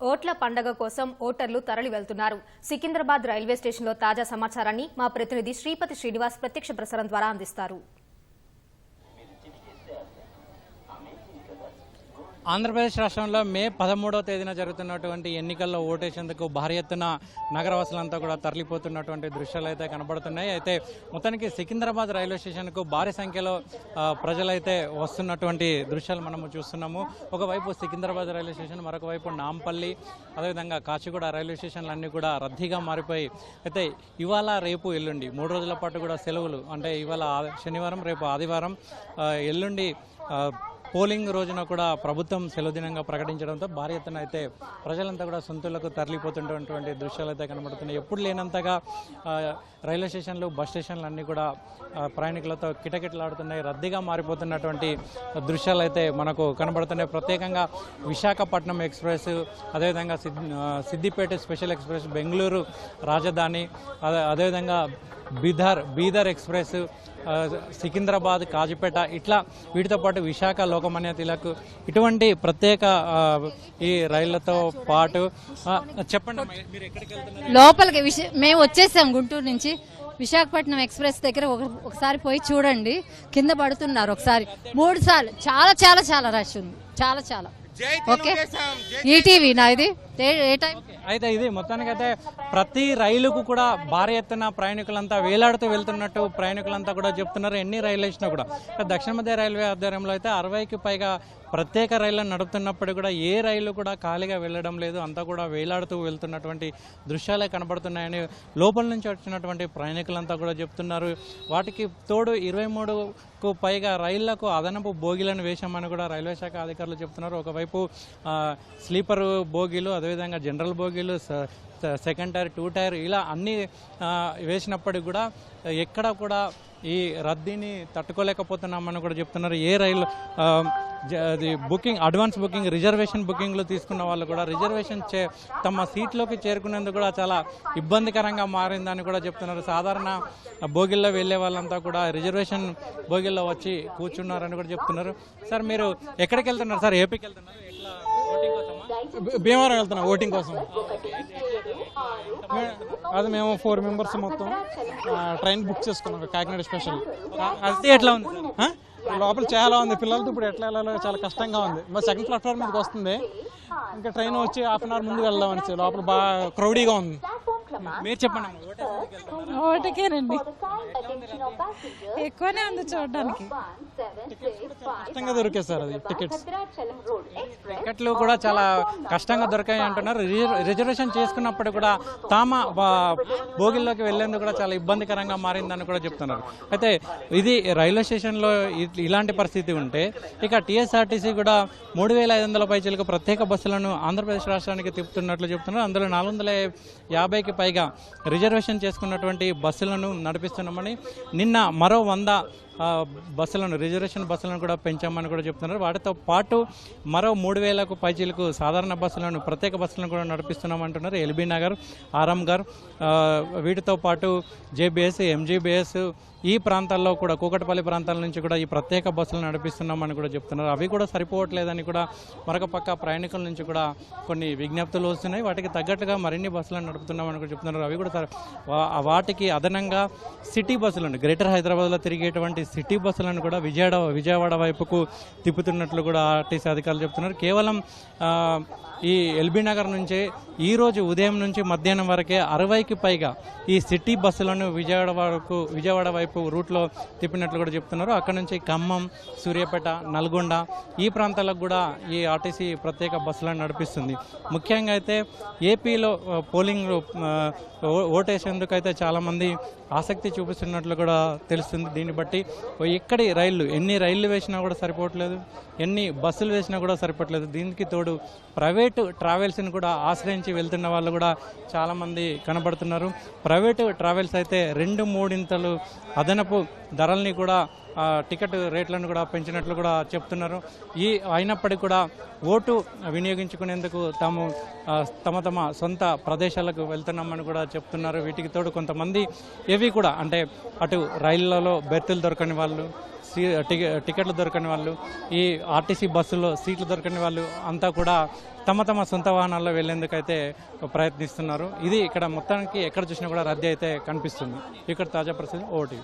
ఓట్ల పండగ కోసం ఓటర్లు తరలి వెళ్తున్నారు. సికింద్రాబాద్ రైల్వే స్టేషన్లో తాజా సమాచారాన్ని మా ప్రతినిధి శ్రీపతి శ్రీనివాస్ ప్రత్యక్ష ప్రసారం ద్వారా అందిస్తారు. ఆంధ్రప్రదేశ్ రాష్ట్రంలో మే పదమూడవ తేదీన జరుగుతున్నటువంటి ఎన్నికల్లో ఓటేసేందుకు భారీ ఎత్తున నగరవాసులంతా కూడా తరలిపోతున్నటువంటి దృశ్యాలు అయితే కనబడుతున్నాయి. అయితే మొత్తానికి సికింద్రాబాద్ రైల్వే స్టేషన్కు భారీ సంఖ్యలో ప్రజలైతే వస్తున్నటువంటి దృశ్యాలు మనము చూస్తున్నాము. ఒకవైపు సికింద్రాబాద్ రైల్వే స్టేషన్ మరొక వైపు నాంపల్లి అదేవిధంగా కాచిగూడ రైల్వే స్టేషన్లు అన్నీ కూడా రద్దీగా మారిపోయి అయితే ఇవాళ రేపు ఎల్లుండి మూడు రోజుల పాటు కూడా సెలవులు అంటే ఇవాళ శనివారం రేపు ఆదివారం ఎల్లుండి పోలింగ్ రోజున కూడా ప్రభుత్వం సెలవు దినంగా ప్రకటించడంతో భారీ ఎత్తున అయితే ప్రజలంతా కూడా సొంతలకు తరలిపోతున్నటువంటి దృశ్యాలు అయితే కనబడుతున్నాయి. ఎప్పుడు లేనంతగా రైల్వే స్టేషన్లు బస్ స్టేషన్లు అన్నీ కూడా ప్రయాణికులతో కిటకిటలాడుతున్నాయి. రద్దీగా మారిపోతున్నటువంటి దృశ్యాలు అయితే మనకు కనబడుతున్నాయి. ప్రత్యేకంగా విశాఖపట్నం ఎక్స్ప్రెస్ అదేవిధంగా సిద్ సిద్దిపేట స్పెషల్ ఎక్స్ప్రెస్ బెంగళూరు రాజధాని అదే అదేవిధంగా బీదర్ బీదర్ ఎక్స్ప్రెస్ సికింద్రాబాద్ కాజిపేట ఇట్లా వీటితో పాటు విశాఖ లోకమాన్య తిలక్ ఇటువంటి ప్రత్యేక ఈ రైళ్ళతో పాటు చెప్పండి లోపలికి మేము వచ్చేసాం గుంటూరు నుంచి. విశాఖపట్నం ఎక్స్ప్రెస్ దగ్గర ఒక- ఒకసారి పోయి చూడండి. కింద పడుతున్నారు ఒకసారి. మూడు సార్లు. చాలా చాలా చాలా రష్ ఉంది. చాలా చాలా. ఓకే. నా ఇది. ఏ- టైం? అయితే ఇది మొత్తానికైతే ప్రతి రైలుకు కూడా భారీ ఎత్తున ప్రయాణికులంతా వేలాడుతూ వెళ్తున్నట్టు ప్రయాణికులంతా కూడా చెప్తున్నారు. ఎన్ని రైళ్ళు వేసినా కూడా. దక్షిణ మధ్య రైల్వే ఆధ్వర్యంలో అయితే అరవైకి పైగా ప్రత్యేక రైళ్ళను నడుపుతున్నప్పుడు కూడా ఏ రైలు కూడా ఖాళీగా వెళ్ళడం లేదు. అంతా కూడా వేలాడుతూ వెళ్తున్నటువంటి దృశ్యాలే కనబడుతున్నాయని లోపల నుంచి వచ్చినటువంటి ప్రయాణికులంతా కూడా చెప్తున్నారు. వాటికి తోడు ఇరవై మూడుకు పైగా రైళ్ళకు అదనపు బోగీలను వేశామని కూడా రైల్వే శాఖ అధికారులు చెప్తున్నారు. ఒకవైపు రేపు స్లీపర్ బోగీలు అదేవిధంగా జనరల్ బోగీలు స- సెకండ్ టైర్ టూ టైర్ ఇలా అన్ని వేసినప్పటికి కూడా ఎక్కడ కూడా ఈ రద్దీని తట్టుకోలేకపోతున్నామని కూడా చెప్తున్నారు. ఏ రైలు అది బుకింగ్ అడ్వాన్స్ బుకింగ్ రిజర్వేషన్ బుకింగ్లు తీసుకున్న వాళ్ళు కూడా రిజర్వేషన్ చే తమ సీట్లోకి చేరుకునేందుకు కూడా చాలా ఇబ్బందికరంగా మారిందని కూడా చెప్తున్నారు. సాధారణ బోగిల్లో వెళ్ళే వాళ్ళంతా కూడా రిజర్వేషన్ బోగిల్లో వచ్చి కూర్చున్నారని కూడా చెప్తున్నారు. సార్ మీరు ఎక్కడికి వెళ్తున్నారు? సార్ ఏపీకి వెళ్తున్నారు? ఎట్లా? ఓటింగ్ కోసమా? భీమవరం వెళ్తున్నా ఓటింగ్ కోసం. అది మేము ఫోర్ మెంబర్స్ మొత్తం. ట్రైన్ బుక్ చేసుకున్నాం కాకినాడ స్పెషల్ రద్దీ ఎట్లా ఉంది? లోపల చాలా ఉంది. పిల్లలతో ఇప్పుడు ఎట్లా వెళ్ళాలో చాలా కష్టంగా ఉంది. మరి సెకండ్ ప్లాట్ఫామ్ మీదకి వస్తుంది. ఇంకా ట్రైన్ వచ్చి హాఫ్ అన్ అవర్ ముందుకు వెళ్దాం అనేసి లోపల బాగా క్రౌడీగా ఉంది. మీరు చెప్పండి? ఓటకేనండి ఎక్కువనే ఉంది చూడడానికి. కష్టంగా దొరికే సార్ అది టికెట్స్ టికెట్లు కూడా చాలా కష్టంగా దొరికాయి అంటున్నారు. రిజర్- రిజర్వేషన్ చేసుకున్నప్పుడు కూడా తామ భోగిల్లోకి వెళ్ళేందుకు కూడా చాలా ఇబ్బందికరంగా మారిందని కూడా చెప్తున్నారు. అయితే ఇది రైల్వే స్టేషన్లో ఇలాంటి పరిస్థితి ఉంటే ఇక టీఎస్ఆర్టీసీ కూడా మూడు వేల ఐదు వందల పైచలకు ప్రత్యేక బస్సులను ఆంధ్రప్రదేశ్ రాష్ట్రానికి తిప్పుతున్నట్లు చెప్తున్నారు. అందులో నాలుగు వందల యాభైకి స్థాయిగా రిజర్వేషన్ చేసుకున్నటువంటి బస్సులను నడిపిస్తున్నామని. నిన్న మరో వంద బస్సులను రిజర్వేషన్ బస్సులను కూడా పెంచామని కూడా చెప్తున్నారు. వాటితో పాటు మరో మూడు వేలకు పైచీలకు సాధారణ బస్సులను ప్రత్యేక బస్సులను కూడా నడిపిస్తున్నామంటున్నారు. ఎల్బీ నగర్ ఆరాంఘర్ వీటితో పాటు జేబీఎస్ ఎంజీబీఎస్ ఈ ప్రాంతాల్లో కూడా కూకటపల్లి ప్రాంతాల నుంచి కూడా ఈ ప్రత్యేక బస్సులు నడిపిస్తున్నామని కూడా చెప్తున్నారు. అవి కూడా సరిపోవట్లేదని కూడా మరొక పక్క ప్రయాణికుల నుంచి కూడా కొన్ని విజ్ఞప్తులు వస్తున్నాయి. వాటికి తగ్గట్టుగా మరిన్ని బస్సులను నడుపుతున్నామని కూడా చెప్తున్నారు. అవి కూడా వాటికి అదనంగా సిటీ బస్సులను గ్రేటర్ హైదరాబాద్లో తిరిగేటువంటి సిటీ బస్సులను కూడా విజయవాడ విజయవాడ వైపుకు తిప్పుతున్నట్లు కూడా ఆర్టీసీ అధికారులు చెప్తున్నారు. కేవలం ఈ ఎల్బీ నగర్ నుంచే ఈరోజు ఉదయం నుంచి మధ్యాహ్నం వరకే అరవైకి పైగా ఈ సిటీ బస్సులను విజయవాడ వరకు విజయవాడ వైపు రూట్లో తిప్పినట్లు కూడా చెప్తున్నారు. అక్కడ నుంచి ఖమ్మం సూర్యాపేట నల్గొండ ఈ ప్రాంతాలకు కూడా ఈ ఆర్టీసీ ప్రత్యేక బస్సులను నడిపిస్తుంది. ముఖ్యంగా అయితే ఏపీలో పోలింగ్ ఓ- ఓటేసేందుకు అయితే చాలామంది ఆసక్తి చూపిస్తున్నట్లు కూడా తెలుస్తుంది. దీన్ని బట్టి ఇక్కడి ఎక్కడి రైళ్ళు ఎన్ని రైళ్ళు వేసినా కూడా సరిపోవట్లేదు ఎన్ని బస్సులు వేసినా కూడా సరిపోవట్లేదు. దీనికి తోడు ప్రైవేటు ట్రావెల్స్ని కూడా ఆశ్రయించి వెళ్తున్న వాళ్ళు కూడా చాలామంది కనబడుతున్నారు. ప్రైవేటు ట్రావెల్స్ అయితే రెండు మూడింతలు అదనపు ధరల్ని కూడా టికెట్ రేట్లను కూడా పెంచినట్లు కూడా చెప్తున్నారు. ఈ అయినప్పటికీ కూడా ఓటు వినియోగించుకునేందుకు తాము తమ తమ సొంత ప్రదేశాలకు వెళ్తున్నామని కూడా చెప్తున్నారు. వీటికి తోడు కొంతమంది ఏవి కూడా అంటే అటు రైళ్ళలో బెర్తులు దొరకని వాళ్ళు సీ టికెట్లు దొరకని వాళ్ళు ఈ ఆర్టీసీ బస్సులో సీట్లు దొరకని వాళ్ళు అంతా కూడా తమ తమ సొంత వాహనాల్లో వెళ్ళేందుకైతే ప్రయత్నిస్తున్నారు. ఇది ఇక్కడ మొత్తానికి ఎక్కడ చూసినా కూడా రద్దీ అయితే కనిపిస్తుంది. ఇక్కడ తాజా పరిస్థితి ఓటీ